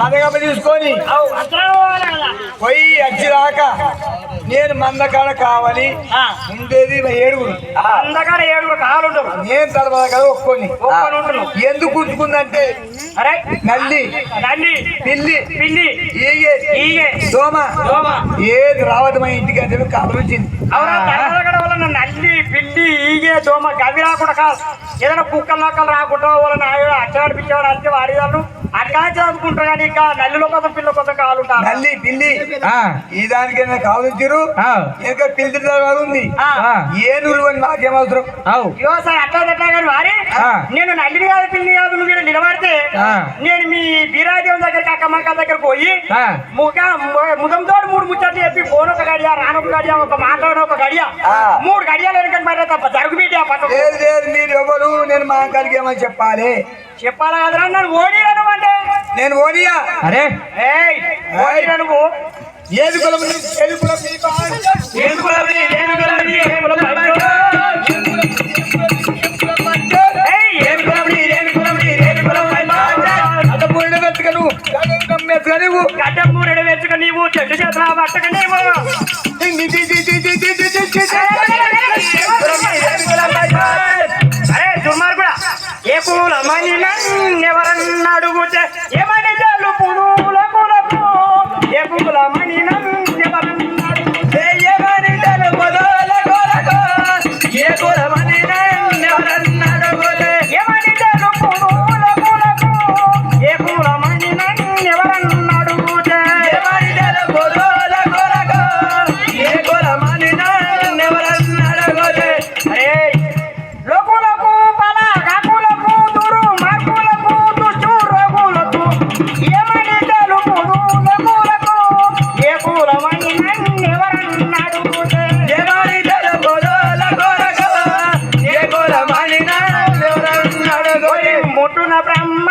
మదగప్ప తీసుకొని పోయి వచ్చిరాక నేను మందకాడ కావాలి. ఉండేది ఏడుగురు. అందగానే ఏడుగురు కాలు ఉంటారు నేను తర్వాత కదా ఒక్కొని. ఎందుకు ఉంచుకుందంటే? అరే. నల్లి. రండి పిల్లి. పిల్లి. ఈగే. ఈగే. దోమ దోమ. ఏది రావద్దు మా ఇంటికి అని చెప్పి కబురించింది అవునా? తెల్లగడ వలన నల్లి పిల్లి ఈగే దోమ గవి రాకుండా కాదు. ఏదైనా కుక్కలు నక్కలు రాకుండా వాళ్ళని అచ్చాడు పిచ్చాడు అంటే వాడి వాళ్ళు అట్లా చదువుకుంటారు కానీ ఇంకా నల్లిలో కోసం పిల్ల కోసం కావాలంటారు నల్లి పిల్లి. ఈ దానికైనా కావలించారు ఇంకా పిల్లి ఉంది. ఆ. ఏనుగులు అని నాకేం అవసరం? ఇగో సార్ అట్లా అట్లా కానీ వారి. నేను నల్లిని కాదు పిల్లి కాదు నువ్వు నిలబడితే ఆ. నేను మీ బీరాదేవం దగ్గరికి అక్కమ్మక్క దగ్గరకు పోయి. ముఖ ముదంతో మూడు ముచ్చట్లు చెప్పి ఫోన్ ఒక గడియ రానొక గడియ ఒక మాట్లాడిన ఒక గడియ. ఆ. మూడు గడియాలు వెనకని మరి తప్ప? జరుగు బిడ్డ లేదు లేదు మీరు ఎవరు? నేను మా ఏమని చెప్పాలి? చెప్పాలా కదరా? నన్ను నువ్వు అంటే. నేను ఓడియా? అరే. ఏయ్ ఓడిరా నువ్వు. ఏది కులం ఏది కులం? ಬಟ್ಟ ಕಂಡ ಬ್ರಹ್ಮ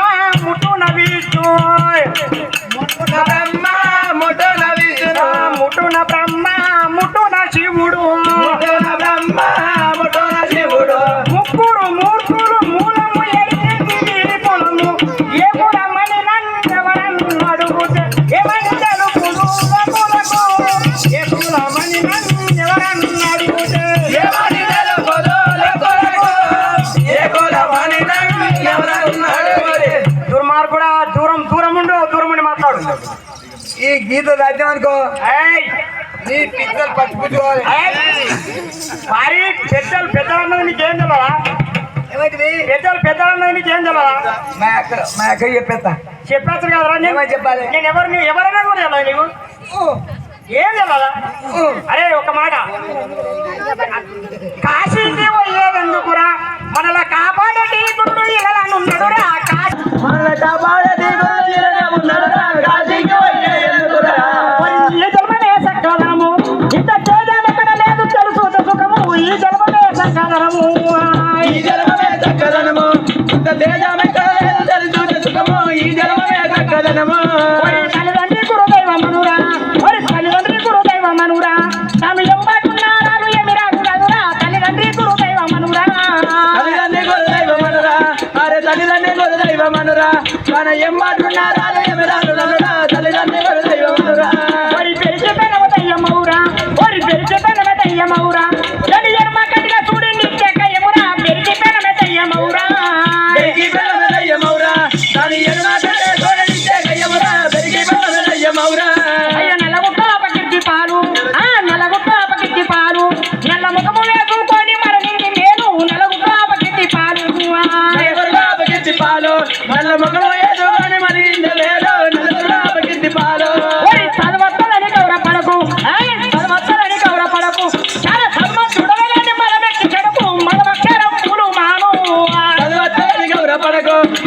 ఈ గీత ఏయ్! నీ పిల్లలు పట్టుకుంటుకోవాలి మరి పెద్దలు పెద్దలు అన్నది నీకేం ఏమైంది? పెద్దలు పెద్దలు అన్నది నీకేం మా అక్క మా అక్క చెప్పేస్తా. చెప్పేస్తారు కదరా నేను? చెప్పాలి? నేను ఎవరు నువ్వు ఎవరైనా కూడా నీకు? ఏం తెలియదా అరే ఒక మాట. కాశీకి పోయేదెందుకురా మనలా కాపాడే గుండు ఇలా ఉన్నాడురా. కాశీ ఈ జన్మనే సక్కదనము ఇంత చేదం ఎక్కడ లేదు తెలుసు సుఖము. ఈ జన్మనే సక్కదనము ఈ జలమే చక్కదనము ఇంత తేజమెక్కడ మన ఏమాటున్నారు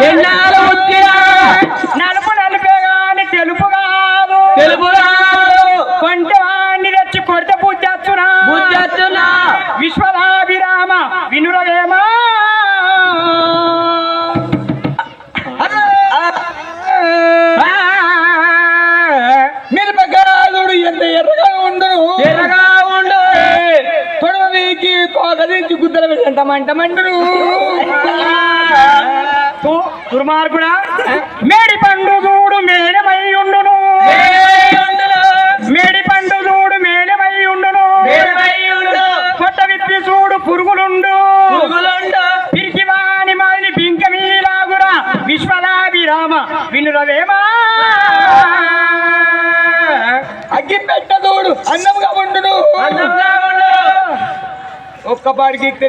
ఏయ్. ఆ ఒక్క పాడికి ఎక్కితే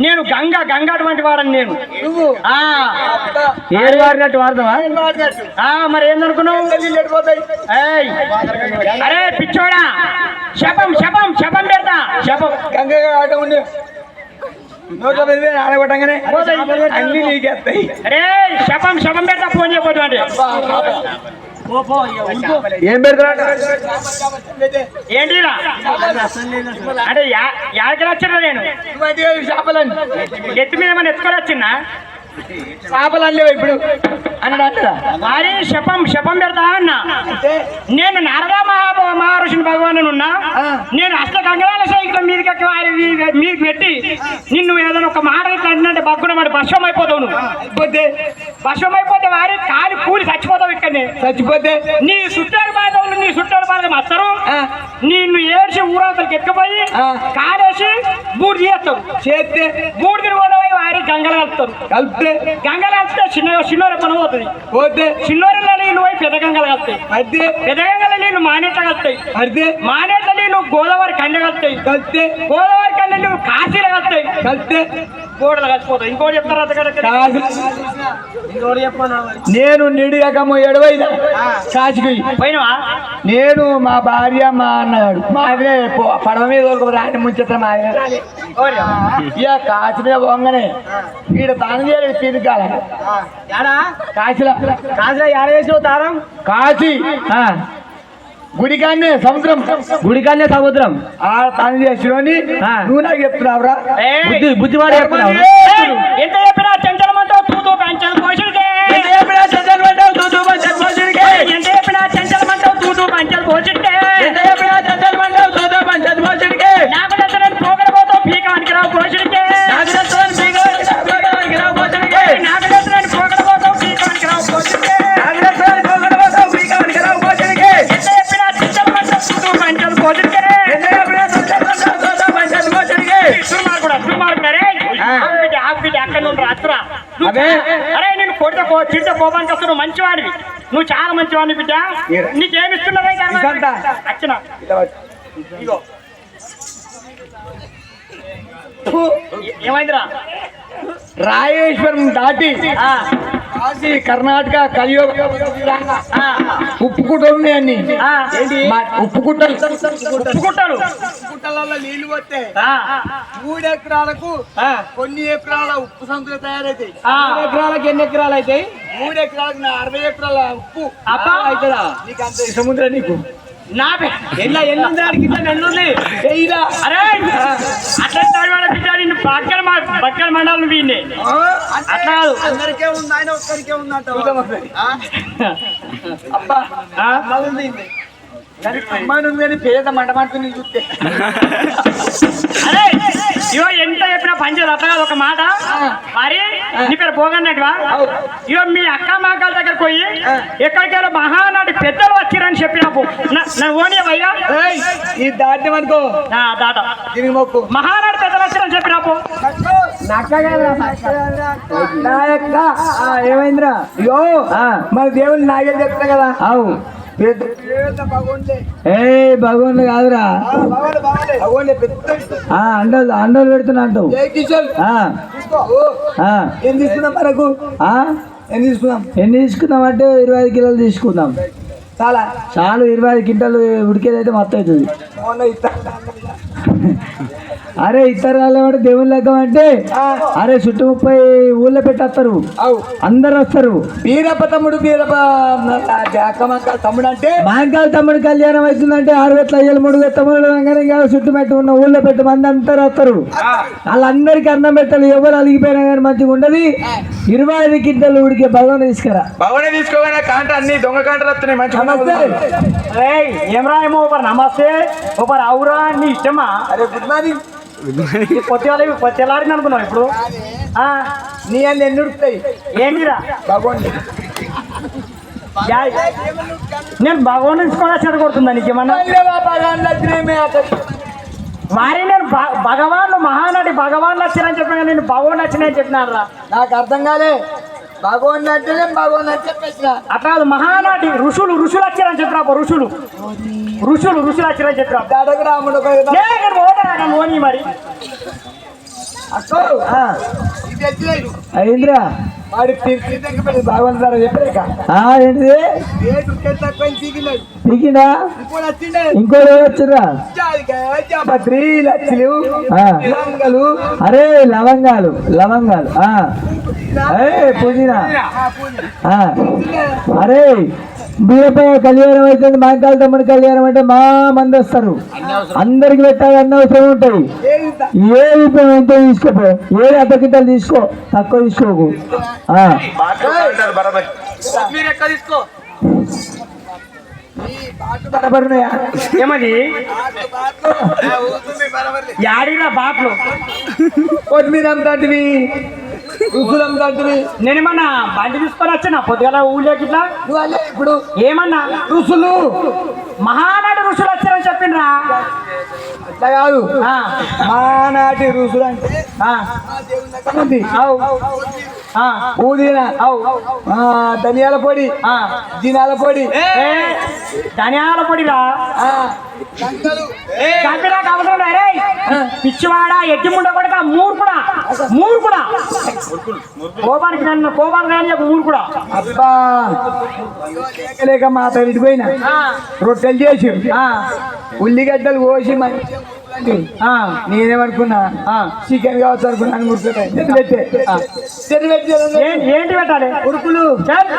నేను గంగ గంగ అటువంటి వాడని నేను. నువ్వు? ఏడు వారినట్టు వాడదావా ఆ మరి ఏందనుకున్నావు? అరే పిచ్చోడా. శపం శపం శపం పెడతా. శపం. ఆడగొట్టంగానే అన్ని నీకేస్తాయి. అరే శపం శపం పెడతా ఫోన్ అంటే. ఏం పెడతా ఏంటిరా? అంటే యా- యాడికి వచ్చినా నేను? చేపలని ఎత్తి మీద ఏమైనా ఎత్తుకొని వచ్చినా చేపలు అల్లేవు ఇప్పుడు. అన్నాడు అంటారా వారి శపం శపం పెడతా అన్నా. నేను నారదా మహా మహర్షిని భగవాను ఉన్నా. నేను అష్ట గంగరాల సైకిల్ మీదకి ఎక్కి వారి మీ- మీదకి పెట్టి నిన్ను ఏదైనా ఒక మాట అంటే బగ్గున మరి భస్వం అయిపోతావు నువ్వు. అయిపోతే వారి కాలి కూలి చచ్చిపోతావు ఇక్కడనే. చచ్చిపోతే? నీ చుట్టాడు బాధలు నీ చుట్టాడు బాధలు వస్తారు ఆ. నిన్ను ఏడ్చి ఊరవతలకి ఎత్తుకుపోయి ఆ. కాలేసి బూడి చేస్తావు. చేస్తే? బూడిని కూడా గంగలు కలుపుతారు. కలిపితే? గంగలు కలిపితే చిన్న చిన్నోర పని పోతుంది? పోతే? చిన్నోరిలో నీళ్ళు పోయి పెద్ద గంగలు కలుపుతాయి. అదే పెద్ద గంగల నీళ్ళు మానేట్ల కలుపుతాయి. అదే మానేట్ల నీళ్ళు గోదావరి కండ కలుపుతాయి. కలిపితే? గోదావరి కండ నీళ్ళు కాశీలో కలుపుతాయి. కలిపితే? గోడలు కలిసిపోతాయి. ఇంకోటి చెప్తారు నేను నిడిగకము ఎడవైనా కాచికి పోయినవా? నేను మా భార్య మా అన్నగాడు. మా పడవ మీద రాని ముంచెత్త మా ఆయన ఇక కాచి మీద పోగానే ఈడ తాను చేయలేదు తిరగాల కాచిలా కాదురా ఏడ వేసినావు తారం కాచి గుడికాన్నే సముద్రం. గుడికన్నే సముద్రం. ఆ తాను చేసినోని ఆ. నువ్వు నాకు చెప్తున్నావురా! బుద్ధి బుద్ధివాడు చెప్తున్నావు! ఎంత చెప్పినా చంచలమంటావు తూతూ పెంచలు పోషడికే. ఎంత చెప్పినా చంచలమంటావు తూతూ పంచలు పోషడికే. తింటే పోపానికి వస్తావు నువ్వు మంచివాడివి. నువ్వు చాలా మంచివాడివి బిడ్డ. ఇగో ఏ- ఏమైందిరా? రాయేశ్వరం దాటి కాశీ కర్ణాటక కలియుగ ఆ, ఉప్పు కుట్టలు ఉన్నాయన్ని ఆ. మా- ఉప్పు కుట్టలు కుట్టలలో నీళ్ళు ఆ, మూడు ఎకరాలకు ఆ, కొన్ని ఎకరాల ఉప్పు సంతులు తయారైతాయి. ఆ. ఎకరాలకు ఎన్ని ఎకరాలు అవుతాయి మూడు ఎకరాలకు నా అరవై ఎకరాల ఉప్పు. అబ్బా. అవుతుందా నీకు అంత సముద్రం నీకు? నా చెయ్యిరా. అరే అట్లా తడివాడ బిడ్డ నిన్ను బక్కల బక్కల మండలం వీడిని. ఆ? అట్లా కాదు. అందరికే ఉంది ఆయన ఒక్కరికే ఉందంట. అబ్బా. దానికి అమ్మాయి ఉంది కానీ పేద మంట మంటుంది చూస్తే. అరే ఇగో ఎంత చెప్పినా పనిచేయదు అట్లా కాదు ఒక మాట. మరి నీ పేరు పోగన్నట్టువా? ఇగో మీ అక్క మాకాల దగ్గరకు పోయి ఎక్కడికైనా మహానాటి పెద్దలు వచ్చిరని చెప్పినప్పుడు. నా ఓని అయ్యా ఏయ్, ఈ అనుకో దాట. దీనికి మొక్కు. మహానాడు పెద్దలు వచ్చిరని చెప్పినప్పుడు. ఏమైందిరా? అయ్యో మరి దేవుని నాగే చెప్తా కదా. అవు. ఏ భగవాన్ కాదురా. అండలు అండలు పెడుతున్నా అంటావు. ఏం తీసుకున్నాం మనకు? ఏం తీసుకున్నాం? ఎన్ని తీసుకుందాం అంటే ఇరవై ఐదు కిలోలు తీసుకుందాం చాలా. చాలు ఇరవై ఐదు క్వింటాలు ఉడికేదైతే మొత్తం అవుతుంది అరే ఇతర అంటే దేవుని లెక్కం అంటే? అరే చుట్టూ ముప్పై ఊళ్ళో పెట్టేస్తారు. అవు. అందరు వస్తారు. బీరప్ప తమ్ముడు బీరప్ప తమ్ముడు అంటే? మాంకాల తమ్ముడు కళ్యాణం అవుతుందంటే ఆరు వేల అయ్యలు మూడు వేల తమ్ముడు చుట్టూ పెట్టి ఉన్న ఊళ్ళో పెట్టి మంది అందరు వస్తారు వాళ్ళందరికీ అన్నం పెట్టాలి ఎవరు అలిగిపోయినా కానీ మంచిగా ఉండదు. ఇరవై ఐదు కింటలు ఉడికే భగవాన్ తీసుకురా. భవనే తీసుకోగానే కాంట అన్ని దొంగ కాంటలు వస్తున్నాయి మంచిగా ఏయ్ ఏం రా ఏమో ఒకరు నమస్తే ఒకరు అవురా నీ ఇష్టమా? అరే గుడ్ మార్నింగ్. పొత్తివాళ్ళ పొత్తిలాడిని అనుకున్నావు ఇప్పుడు? ఆ, నీ అన్ని ఎన్ని ఉడుతాయి ఏంటిరా భగవాన్ నేను భగవాన్ కూడా చెడగొడుతుందా నీకేమన్నా? మరి నేను భ- భగవాన్ మహానటి భగవాన్ వచ్చిరని చెప్పిన నేను భగవాన్ అని చెప్పినాను రా నాకు అర్థం కాలే. చెప్పేసిన. అట్లా కాదు మహానటి ఋషులు ఋషులు వచ్చారని అబ్బా, ఋషులు. ఋషులు ఋషులు వచ్చారని దాడకు రాముడు మరి అక్కో ఆ, ఇది వచ్చినాయి అయిందిరా వాడి తిరిగి దగ్గర పెట్టి భగవాన్ ద్వారా చెప్పలేక. ఆ, ఏంటిది? రేటు తక్కువ తీగినాడు పీకిందా ఇప్పుడు వచ్చిండే. ఇంకో వచ్చిర్రా? జాపత్రి లచ్చలు ఆ. లంగలు అరే లవంగాలు లవంగాలు పుదీనా ఆ. అరే బీరపాయ కళ్యాణం అవుతుంది మాంకాల తమ్ముడి కళ్యాణం అంటే మా మంది వస్తారు అందరికి పెట్టాలి అన్న అవసరం ఉంటుంది. ఏ రూపాయి ఎంత తీసుకోపో ఏ అర్ధ కింటాలు తీసుకో తక్కువ తీసుకోకు. ఏమది? యాడిరా బాట్లు కొత్తిమీర అమ్ముతాంటివి రుసులు అమ్ముతాంటివి నేనేమన్నా బండి తీసుకొని వచ్చిన? పొద్దుగల ఊళ్ళోకి ఇట్లా ఇప్పుడు. ఏమన్నా? రుసులు మహానాడు ఋషులు వచ్చారని చెప్పిండ్రా. అట్లా కాదు. మానాటి రుసులు అంటే పుదీనా ధనియాల పొడి. దినాల పొడి. ధనియాల పొడిరా. పిచ్చివాడా ఎట్టి ముండ కొడక మూర్ఖుడా? మూర్ఖుడా? కోపానికి నన్ను కోపానికి కానీ మూర్ఖుడా. అబ్బా. లేక మా తల్లి పోయినా. ఆ, రొట్టెలు చేసి ఉల్లిగడ్డలు కోసి. ఆ, నేనేమనుకున్నా? ఆ. చికెన్ కావచ్చు అనుకున్నాను ఏంటి పెట్టాలి? ఉరుకులు. చల్.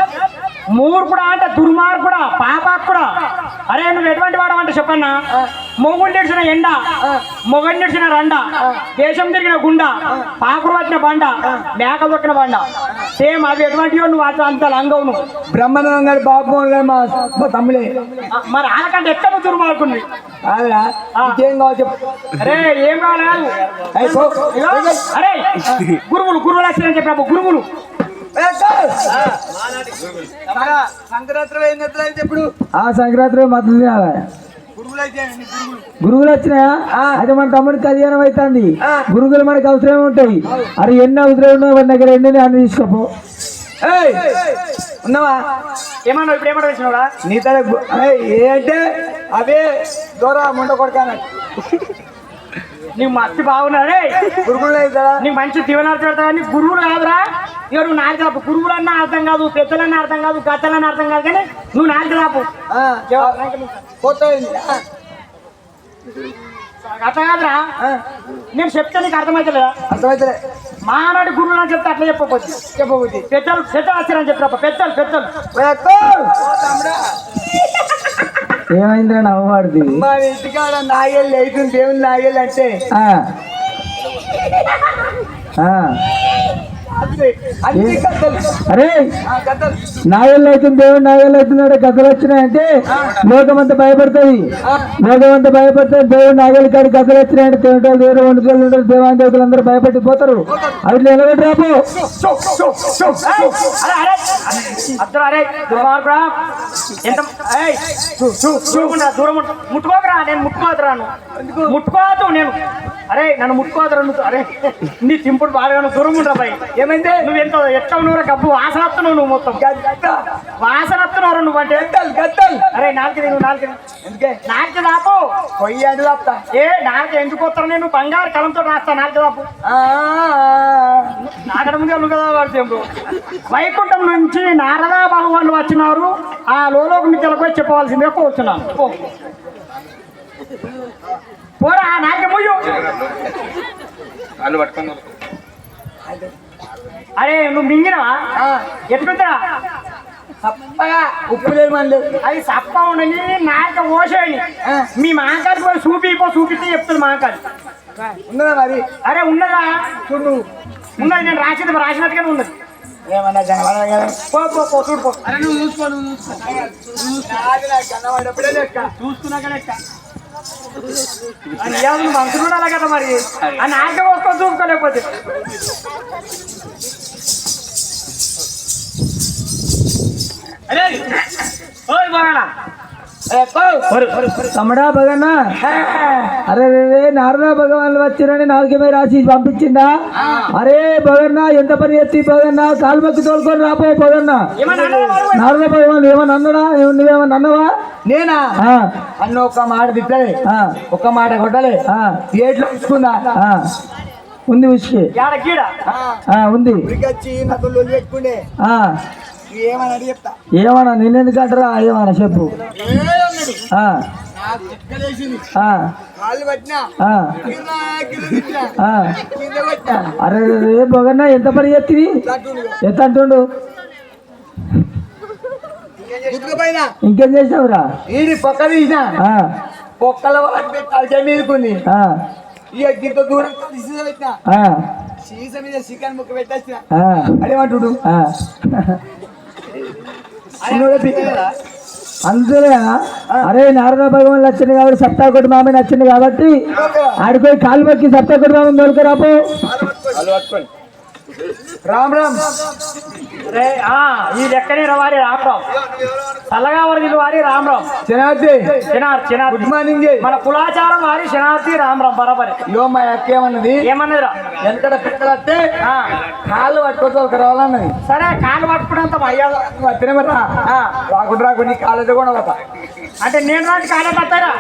మూర్ఖుడా అంటే దుర్మార్గుడా పాపాత్ముడా. అరే నువ్వు ఎటువంటి వాడవంటే చెప్పన్నా? మొగుడు నిడిచిన ఎండ మొగడు నిడిచిన రండ దేశం తిరిగిన గుండ పాకుడు వచ్చిన బండ మేక దొక్కిన బండ. సేమ్ అవి ఎటువంటివో నువ్వు అంత అంత లంగవు నువ్వు. బ్రహ్మానందం గారు మా తమ్ముడే. మరి వాళ్ళకంటే ఎక్కడ దుర్మార్గుంది కాదురా చెప్పు. అరే ఏం కావాలి? పో. ఇగో, అరే గురువులు గురువులు వచ్చిన చెప్పినప్పుడు గురువులు. సంక్రాంతి ఏం చేస్తారు చెప్పుడు ఆ సంక్రాంతి మద్దతు తినాలి గురువులు గురువులు గురువులు వచ్చినాయా అయితే మన తమ్ముడి కళ్యాణం అవుతుంది గురుగులు మనకు అవసరం ఉంటాయి. అరే ఎన్ని అవసరం ఉన్నాయో మన దగ్గర ఎన్ని అన్ని తీసుకోపో. ఉన్నావా? ఏమన్నా ఇప్పుడు ఏమన్నా వచ్చినావురా నీ తల గు- ఏయ్, ఏ అంటే అవే దూర ముండ కొడకాన నీకు మస్తు బాగున్నారే గురుగులు అవుతారా నీకు మంచి దీవెనాలు పెడతా కానీ గురువులు కాదురా. ఇక నువ్వు నాలుగు రాపు. గురువులు అన్నా అర్థం కాదు పెద్దలన్నా అర్థం కాదు గద్దలన్నా అర్థం కాదు కానీ నువ్వు నాలుగు రాపు. అట్లా కాదురా. నేను చెప్తే నీకు అర్థమవుతలేదా అర్థమైతే మానాడు గురువులు అని చెప్తే అట్లా చెప్పకపోతే చెప్పబుద్ధి. పెద్దలు పెద్దలు వచ్చారని చెప్పినప్ప పెద్దలు పెద్దలు. ఏమైందిరా నవ్వాడిది మా ఇంటికాడ నాగేళ్ళు అవుతుంది దేవుని నాగేళ్ళు అంటే? అరే కథలు నాగళ్ళు అవుతుంది దేవుడు నాగళ్ళు అవుతున్నాడు కథలు వచ్చినాయంటే లోకమంతా భయపడుతుంది లోకమంతా భయపడుతుంది దేవుడు నాగలి కాడి కథలు వచ్చినాయంటే దేవుడు దేవుడు వండుకోలు ఉంటారు దేవాన్ దేవతలు అందరూ భయపడిపోతారు అవి నిలబెట్టి రాపు అరే అరే అద్దరు అరే దుర్మార్గుడా ఎంత ఏయ్, చూ- చూ- చూడకుండా దూరం ఉండు. ముట్టుకోకరా నేను ముట్టుకోదురా నువ్వు ముట్టుకోవద్దు నేను అరే నన్ను ముట్టుకోదురా అరే నీ చింపుడు బాగా దూరం ఉండరా బాయ్ ఏమైంది ఏమైంది? నువ్వు ఎంత ఎట్లా నువ్వు గబ్బు? వాసన వస్తున్నావు నువ్వు మొత్తం. గద్ద వాసన వస్తున్నావు నువ్వు అంటే? గద్దలు గద్దలు. అరే నాలుగు నువ్వు నాలుగు ఎందుకే? నాలుగు దాపు పొయ్యి అని తప్ప ఏ నాలుగు ఎందుకు వస్తాను నేను? బంగారు కలంతో రాస్తా నాలుగు దాపు నాకడ ముందే నువ్వు కదా వాడు వైకుంఠం నుంచి నారదా భగవాన్లు వచ్చినారు. ఆ లోలోకి చెప్పవలసిందే కూర్చున్నాను. పో. పోరా నాకే ముయ్యు. వాళ్ళు పట్టుకున్నారు అరే నువ్వు మింగినవా? ఎట్లుందా తప్పగా ఉప్పు లేదు మన లేదు అది సప్ప ఉండని నాక ఓసేయని. మీ మాంకాడికి పోయి చూపిపో చూపిస్తే చెప్తుంది మాంకాడి ఉన్నదా మరి? అరే ఉన్నదా? చూడు. నువ్వు ఉన్నది నేను రాసింది రాసినట్టుగానే ఉన్నది. ఏమన్నా పో పో పో చూడు పో. లెక్క? అని ఏమన్నా నువ్వు మంత్రులు ఉండాలి కదా మరి. ఆ నాకే వస్తావు చూసుకోలేకపోతే. తమ్ముడా భగన్న. అరే రే, నారదా భగవాన్లు వచ్చిరని నాలుగమే రాసి పంపించిందా? అరే భగన్న ఎంత పని ఎత్తి భగన్న? కాలు మొక్కి తోలుకొని రాపో భగన్న? నారదా భగవాన్ ఏమన్నా అన్నడా? నువ్వేమన్నా అన్నవా? నేనా? అన్న ఒక్క మాట తిట్టలే ఆ, ఒక్క మాట కొట్టలే. ఆ, ఏట్లో ఇచ్చుకుందా ఆ. ఉంది ఉష్కి యాడ గీడ ఆ, ఉంది. ఏమన్నా నిన్నెందుకు అంటారా? ఏమన్నా చెప్పు. అరే రే, ఎంత పని ఎత్తివి ఎంత అంటుండు? ఇంకేం చేసావురా? పొక్క తీసిన. పొక్కల తలకే మీదకుంది ఆ, ఇక గింత దూరం తీసి పెట్టిన? ఆ, సీస మీద చికెన్ ముక్క పెట్టేసిన అదేమంటుడు? అందులో అరే నారద భగవాన్ వచ్చింది కాబట్టి సప్తాకోటి మామి నచ్చింది కాబట్టి ఆడిపోయి కాలు మొక్కి సప్తాకోటి మామని దొరకరాపో రామ్ రామ్. రే, లెక్కనే వారి రామరావు. చల్లగా వారి వారి రామరావు. జనార్ది. చినార్ చినార్ గుడ్ మార్నింగ్. మన కులాచారం వారి శనార్థి రామరావు బరాబరి. ఇగో మా అక్క ఏమన్నది? ఏమన్నదిరా? వెనకడ పిక్కలు వస్తే ఆ, కాళ్ళు పట్టుకోవచ్చు రావాలన్నది సరే కాలు పట్టుకున్నంత మర్యాద వచ్చిన మరి. రా. రాకుండా రాకుండా కాళ్ళు కూడా పోతా అంటే నేను రాంటి కాలే పడతారా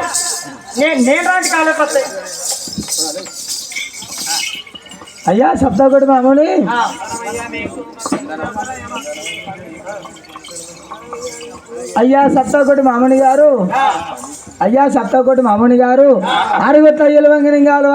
నేను నేను రాంటి కాలే అయ్యా సప్తాకోటి మామని అయ్యా సప్తాకోటి మామని గారు. అయ్యా సప్తాకోటి మామని గారు. ఆరుగుట్ల ఎలువంగిని గాలు